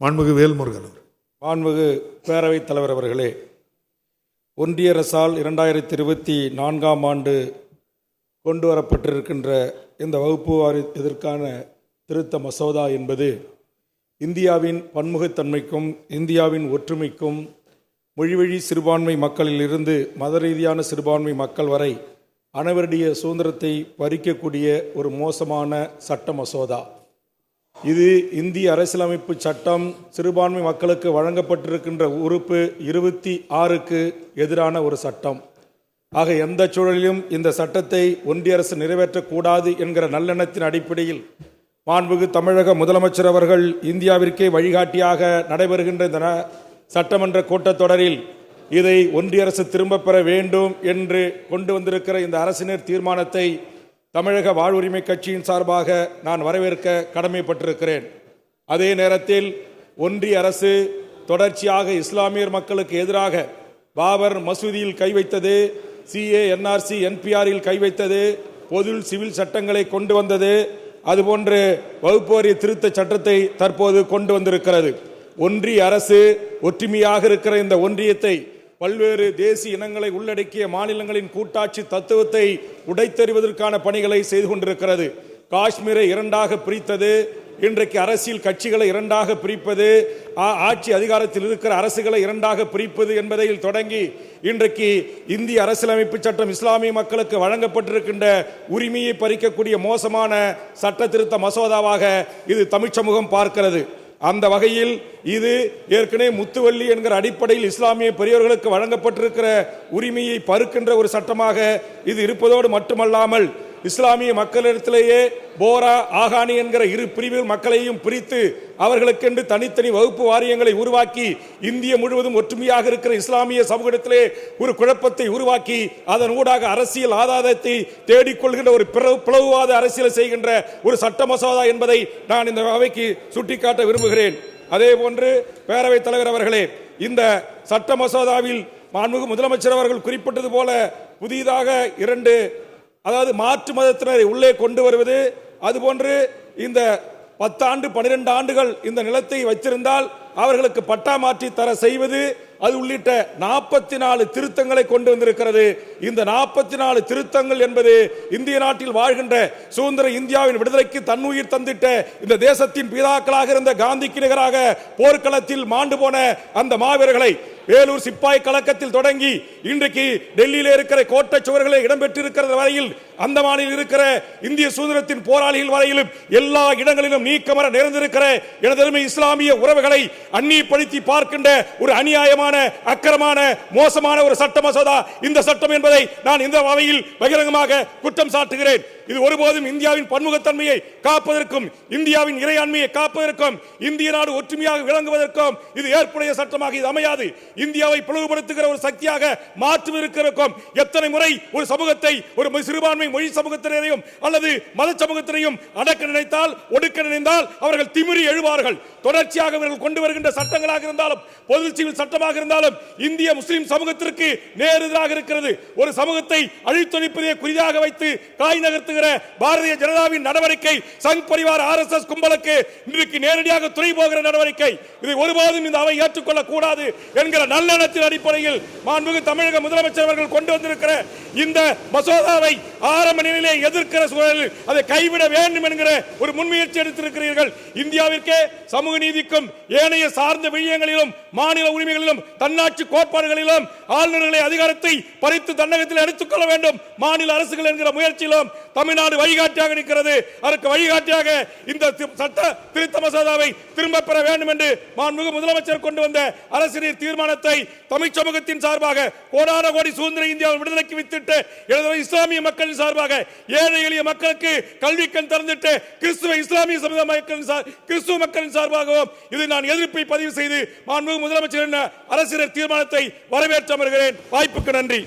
மாண்புமிகு வேல்முருகன் அவர் மாண்புமிகு பேரவைத் தலைவர் அவர்களே ஒன்றிய அரசால் இரண்டாயிரத்தி இருபத்தி நான்காம் ஆண்டு கொண்டு வரப்பட்டிருக்கின்ற இந்த வகுப்பு வாரி இதற்கான திருத்த மசோதா என்பது இந்தியாவின் பன்முகத்தன்மைக்கும் இந்தியாவின் ஒற்றுமைக்கும் மொழிவழி சிறுபான்மை மக்களிலிருந்து மத ரீதியான சிறுபான்மை மக்கள் வரை அனைவருடைய சுதந்திரத்தை பறிக்கக்கூடிய ஒரு மோசமான சட்ட மசோதா. இது இந்திய அரசியலமைப்பு சட்டம் சிறுபான்மை மக்களுக்கு வழங்கப்பட்டிருக்கின்ற உறுப்பு இருபத்தி ஆறுக்கு எதிரான ஒரு சட்டம். ஆக எந்த சூழலிலும் இந்த சட்டத்தை ஒன்றிய அரசு நிறைவேற்றக்கூடாது என்கிற நல்லெண்ணத்தின் அடிப்படையில் மாண்புகு தமிழக முதலமைச்சர் அவர்கள் இந்தியாவிற்கே வழிகாட்டியாக நடைபெறுகின்ற இந்த சட்டமன்ற கூட்டத்தொடரில் இதை ஒன்றிய அரசு திரும்பப் பெற வேண்டும் என்று கொண்டு வந்திருக்கிற இந்த அரசினர் தீர்மானத்தை தமிழக வாழ்வுரிமை கட்சியின் சார்பாக நான் வரவேற்க கடமைப்பட்டிருக்கிறேன். அதே நேரத்தில் ஒன்றிய அரசு தொடர்ச்சியாக இஸ்லாமியர் மக்களுக்கு எதிராக பாபர் மசூதியில் கை வைத்தது சிஏ என்ஆர்சி என்பிஆரில் கை வைத்தது பொது சிவில் சட்டங்களை கொண்டு வந்தது அதுபோன்று வகுப்பு திருத்த சட்டத்தை தற்போது கொண்டு வந்திருக்கிறது. ஒன்றிய அரசு ஒற்றுமையாக இருக்கிற இந்த ஒன்றியத்தை பல்வேறு தேசிய இனங்களை உள்ளடக்கிய மாநிலங்களின் கூட்டாட்சி தத்துவத்தை உடைத்தெறிவதற்கான பணிகளை செய்து கொண்டிருக்கிறது. காஷ்மீரை இரண்டாக பிரித்தது இன்றைக்கு அரசியல் கட்சிகளை இரண்டாக பிரிப்பது ஆட்சி அதிகாரத்தில் இருக்கிற அரசுகளை இரண்டாக பிரிப்பது என்பதில் தொடங்கி இன்றைக்கு இந்திய அரசியலமைப்பு சட்டம் இஸ்லாமிய மக்களுக்கு வழங்கப்பட்டிருக்கின்ற உரிமையை பறிக்கக்கூடிய மோசமான சட்ட திருத்த மசோதாவாக இது தமிழ்ச்சமூகம் பார்க்கிறது. அந்த வகையில் இது ஏற்கனவே முத்துவள்ளி என்கிற அடிப்படையில் இஸ்லாமிய பெரியவர்களுக்கு வழங்கப்பட்டிருக்கிற உரிமையை பருக்கின்ற ஒரு சட்டமாக இது இருப்பதோடு மட்டுமல்லாமல் இஸ்லாமிய மக்களிடத்திலேயே போரா ஆகானி என்கிற இரு பிரிவில் மக்களையும் பிரித்து அவர்களுக்கென்று தனித்தனி வகுப்பு வாரியங்களை உருவாக்கி இந்திய முழுவதும் ஒற்றுமையாக இருக்கிற இஸ்லாமிய சமூகத்திலே ஒரு குழப்பத்தை உருவாக்கி அதன் ஊடாக அரசியல் ஆதாரத்தை தேடிக்கொள்கின்ற ஒரு பிளவுவாத அரசியலை செய்கின்ற ஒரு சட்ட மசோதா என்பதை நான் இந்த அவைக்கு சுட்டிக்காட்ட விரும்புகிறேன். அதே போன்று பேரவைத் தலைவர் அவர்களே இந்த சட்ட மசோதாவில் மாண்புமிகு முதலமைச்சர் அவர்கள் குறிப்பிட்டது போல புதிதாக இரண்டு அதாவது மாற்று மதத்தினரை உள்ளே கொண்டு வருவது அதுபோன்று இந்த பத்தாண்டு பனிரெண்டு ஆண்டுகள் இந்த நிலத்தை வைத்திருந்தால் அவர்களுக்கு பட்டா மாற்றி தர செய்வது அது உள்ளிட்ட நாற்பத்தி நாலு திருத்தங்களை கொண்டு வந்திருக்கிறது. இந்த நாற்பத்தி நாலு திருத்தங்கள் என்பது இந்திய நாட்டில் வாழ்கின்ற சுதந்திர இந்தியாவின் விடுதலைக்கு தன்னுயிர் தந்திட்ட இந்த தேசத்தின் பிதாக்களாக இருந்த காந்திக்கு நிகராக போர்க்களத்தில் மாண்டு போன அந்த மாவீரர்களை வேலூர் சிப்பாய் கழகத்தில் தொடங்கி இன்றைக்கு டெல்லியில இருக்கிற கோட்டை சுவர்களை இடம்பெற்றிருக்கிறது வரையில் அந்தமானில் இருக்கிற இந்திய சுதந்திரத்தின் போராளிகள் வரையிலும் எல்லா இடங்களிலும் நீக்கமர நிறைந்திருக்கிற எனதருமை இஸ்லாமிய உறவுகளை அந்நியப்படுத்தி பார்க்கின்ற ஒரு அநியாயமான அக்கரமான மோசமான ஒரு சட்ட மசோதா இந்த சட்டம் என்பதை நான் இந்த வகையில் பகிரங்கமாக குற்றம் சாட்டுகிறேன். இது ஒருபோதும் இந்தியாவின் பன்முகத்தன்மையை காப்பதற்கும் இந்தியாவின் இறையாண்மையை காப்பதற்கும் இந்திய நாடு ஒற்றுமையாக விளங்குவதற்கும் இது ஏற்புடைய சட்டமாக இது அமையாது. இந்தியாவை பிளவுபடுத்துகிற ஒரு சக்தியாக மாற்றுவதற்கும் எத்தனை முறை ஒரு சமூகத்தை ஒரு சிறுபான்மை மொழி சமூகத்தினரையும் அல்லது மத சமூகத்தினையும் அடக்க நினைத்தால் ஒடுக்க நினைந்தால் அவர்கள் திமிரி எழுவார்கள். தொடர்ச்சியாக அவர்கள் கொண்டு வருகின்ற சட்டங்களாக இருந்தாலும் பொது சிவில் சட்டமாக இருந்தாலும் இந்திய முஸ்லிம் சமூகத்திற்கு நேரெதிராக இருக்கிறது. ஒரு சமூகத்தை அழித்தொழிப்பதே குறிதாக வைத்து காய் நகர்த்துகிற பாரதிய ஜனதாவின் நடவடிக்கை Sangh Parivar R S S கும்பலுக்கு இன்றைக்கு நேரடியாக துணை போகிற நடவடிக்கை. இதை ஒருபோதும் இந்த அவை ஏற்றுக்கொள்ளக் கூடாது என்கிற நல்லெண்ணத்தின் அடிப்படையில் மாண்புமிகு தமிழக முதலமைச்சர் அவர்கள் கொண்டு வந்திருக்கிற இந்த மசோதாவை ஆரம்ப நிலையிலே எதிர்க்கிற சூழலில் அதை கைவிட வேண்டும் என்கிற ஒரு முன்முயற்சி எடுத்திருக்கிறீர்கள். இந்தியாவிற்கே சமூக நீதிக்கும் ஏனைய சார்ந்த விடயங்களிலும் மாநில உரிமைகளிலும் தன்னாட்சி கோட்பாடுகளிலும் ஆளுநர்களை அதிகாரத்தை பறித்து தன்னகத்தில் எடுத்துக்கொள்ள வேண்டும். மாநில அரசுகள் என்கிற முயற்சியிலும் தமிழ்நாடு வழிகாட்டியாக இருக்கிறது அதற்கு வழிகாட்டியாக இந்த தி- சட்ட திருத்த மசோதாவை திரும்ப பெற வேண்டும் என்று மாண்புமிகு முதலமைச்சர் கொண்டு வந்த அரசியல் தீர்மானத்தை தமிழ் சமூகத்தின் சார்பாக கோடான கோடி சுதந்திர இந்தியாவின் விடுதலைக்கு வித்திட்டு எழுதுகிற இஸ்லாமிய மக்களின் சார்பாக ஏழை எளிய மக்களுக்கு கல்வி கண் திறந்துட்டு கிறிஸ்துவ இஸ்லாமிய சமுதாய மக்களின் சார் கிறிஸ்துவ மக்களின் சார்பாகவும் இது நான் எதிர்ப்பை பதிவு செய்து மாண்புமிகு முதலமைச்சர் அரசியல் தீர்மானத்தை வரவேற்று அமர்கிறேன். வாய்ப்புக்கு நன்றி.